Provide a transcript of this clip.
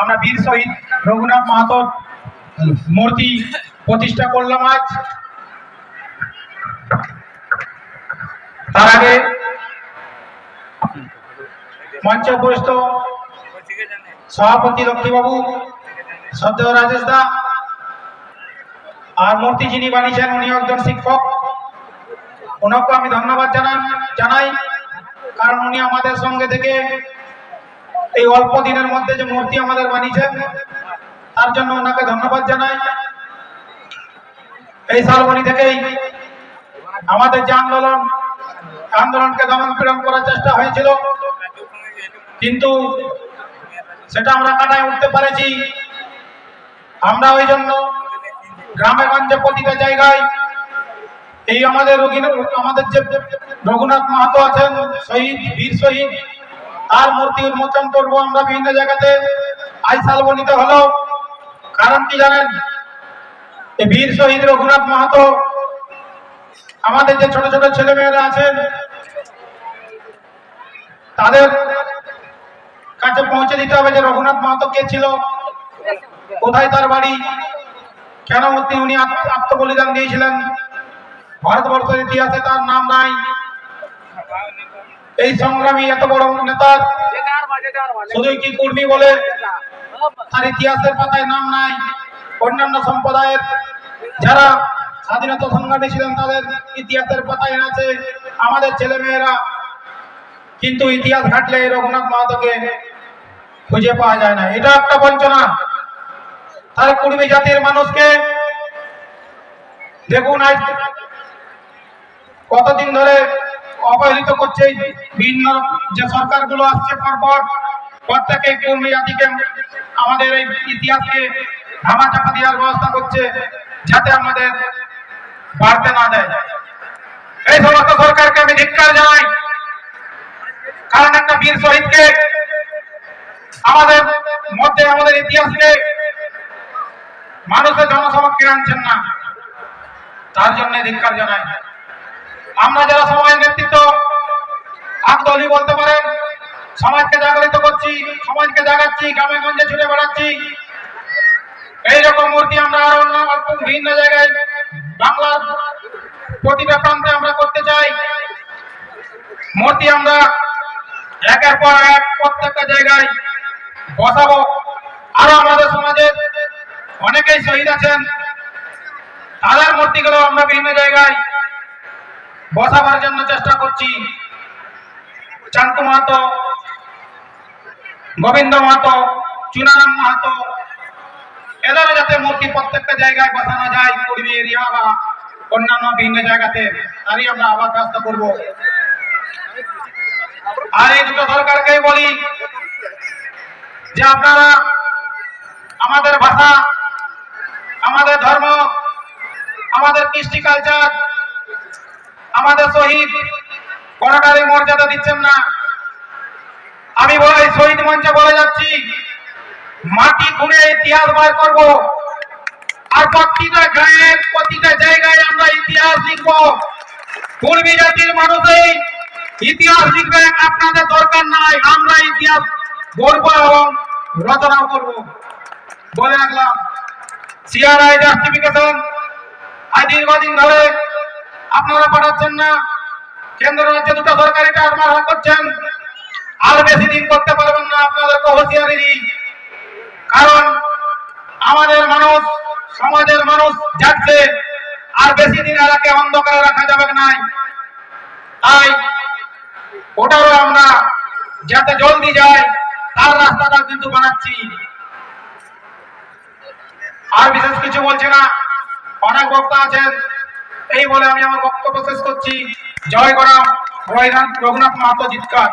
আমরা বীর শহীদ রঘুনাথ মাহাতোর মূর্তি প্রতিষ্ঠা করলাম আজ। তার আগে মঞ্চে উপস্থিত সভাপতি লক্ষ্মীবাবু, শ্রদ্ধেয় রাজেশ দা, আর মূর্তি যিনি বানিয়েছেন উনি একজন শিক্ষক। ওনাকে আমি ধন্যবাদ জানাই জানাই, কারণ উনি আমাদের সঙ্গে থেকে এই অল্প দিনের মধ্যে যে মূর্তি আমাদের বানিয়েছেন তার জন্য ওনাকে ধন্যবাদ জানাই। এই শালবনি থেকেই আমাদের যে আন্দোলন, আন্দোলনকে দমন পীড়ন করার চেষ্টা হয়েছিল, কিন্তু সেটা আমরা কাটায় উঠতে পেরেছি। আমরা ওই জন্য গ্রামে গঞ্জে প্রতিটা জায়গায় এই আমাদের রোগী- আমাদের যে রঘুনাথ মাহাতো আছেন, শহীদ, বীর শহীদ তার মূর্তি উন্মোচন করব আমরা বিভিন্ন জায়গাতে। আই শালবনিতে হলো। কারণ কি জানেন? বীর শহীদ রঘুনাথ মাহাতো, আমাদের যে ছোট ছোট ছেলে মেয়েরা আছেন, তাদের কাছে পৌঁছে দিতে হবে যে রঘুনাথ মাহাতো কে ছিল, কোথায় তার বাড়ি, কেন উনি আত্ম- আত্মবলিদান দিয়েছিলেন। ভারতবর্ষের ইতিহাসে তার নাম নাই। এই সংগ্রামী এত বড় নেতা? শুধুই কি কুর্মী বলে? তার ইতিহাসের পাতায় নাম নাই। অন্যান্য সম্প্রদায়ের যারা স্বাধীনতা সংগ্রামী ছিলেন, তাদের ইতিহাসের পাতায় আছে আমাদের ছেলে মেয়েরা কিন্তু ইতিহাস ঘাটলে রঘুনাথ মাহাতোকে খুঁজে পাওয়া যায় না। এটা একটা বঞ্চনা। তার কুর্মী জাতির মানুষকে দেখুন আজ কতদিন ধরে অবহেলিত করছে এই বিভিন্ন যে সরকারগুলো আসছে পরপর, প্রত্যেকে কর্মী জাতিকে আমাদের এই ইতিহাসকে ধামাচাপা দেওয়ার ব্যবস্থা করছে যাতে আমাদের বাড়তে না দেয়। এই সমস্ত সরকারকে আমি ধিক্কার জানাই। কারণ একটা বীর শহীদকে আমাদের মধ্যে, আমাদের ইতিহাসকে মানুষের জনসমক্ষে আনছেন না। তার জন্য ধিক্কার জানাই। আমরা যারা সমাজের নেতৃত্ব আকদলি বলতে পারেন, সমাজকে জাগরিত করছি, সমাজকে জাগাচ্ছি গ্রামে গঞ্জে ছুটে বেড়াচ্ছি। এইরকম মূর্তি আমরা আরও অন্য বিভিন্ন জায়গায় বাংলার প্রতিটা প্রান্তে আমরা করতে চাই। মূর্তি আমরা একের পর এক প্রত্যেকটা জায়গায় বসাবো। আরও আমাদের সমাজে অনেকেই শহীদ আছেন। তাদের মূর্তিগুলো আমরা বিভিন্ন জায়গায় বসাবার জন্য চেষ্টা করছি। চান্তু মাহাতো, গোবিন্দ মাহাতো, চুনারাম মাহাতো এদেরও যাতে মূর্তি প্রত্যেকটা জায়গায় বসানো যায়, পূর্বী এরিয়া বা অন্যান্য বিভিন্ন জায়গাতে, তারই আমরা আবার ব্যবস্থা করব। আর এই দুটো সরকারকে বলি যে আপনারা আমাদের ভাষা, আমাদের ধর্ম, আমাদের কৃষ্টি কালচার আমাদের শহীদ কোনটারই মর্যাদা দিচ্ছেন না। আমি বলে এই শহীদ মঞ্চে বলে যাচ্ছি, মাটি খুঁড়ে ইতিহাস বার করব। আর প্রতিটা গায়ের প্রতিটা জায়গায় আমরা ইতিহাস লিখব। পূর্বী জাতির মানুষই ইতিহাস লিখবে, আপনাদের দরকার নাই, আমরা ইতিহাস গড়ব এবং রচনা করব। বলে রাখলাম। সিআরআই জাস্টিফিকেশন আর দীর্ঘদিন ধরে আপনারা না। কেন্দ্র রাজ্যে দুটো সরকারি টার্মার করছেন। আর বেশি দিন করতে পারবেন না আপনাদেরকে হুঁশিয়ারি দিই কারণ আমাদের মানুষ, সমাজের মানুষ যাচ্ছে আর বেশি দিন এলাকে অন্ধকারে রাখা যাবে না। তাই ওটারও আমরা যাতে জলদি যায় তার রাস্তাটা কিন্তু বানাচ্ছি। আর বিশেষ কিছু বলছে না। অনেক বক্তা আছেন। এই বলে আমি আমার বক্তব্য শেষ করছি। জয় করা রঘুনাথ মাহাতো জিৎকার।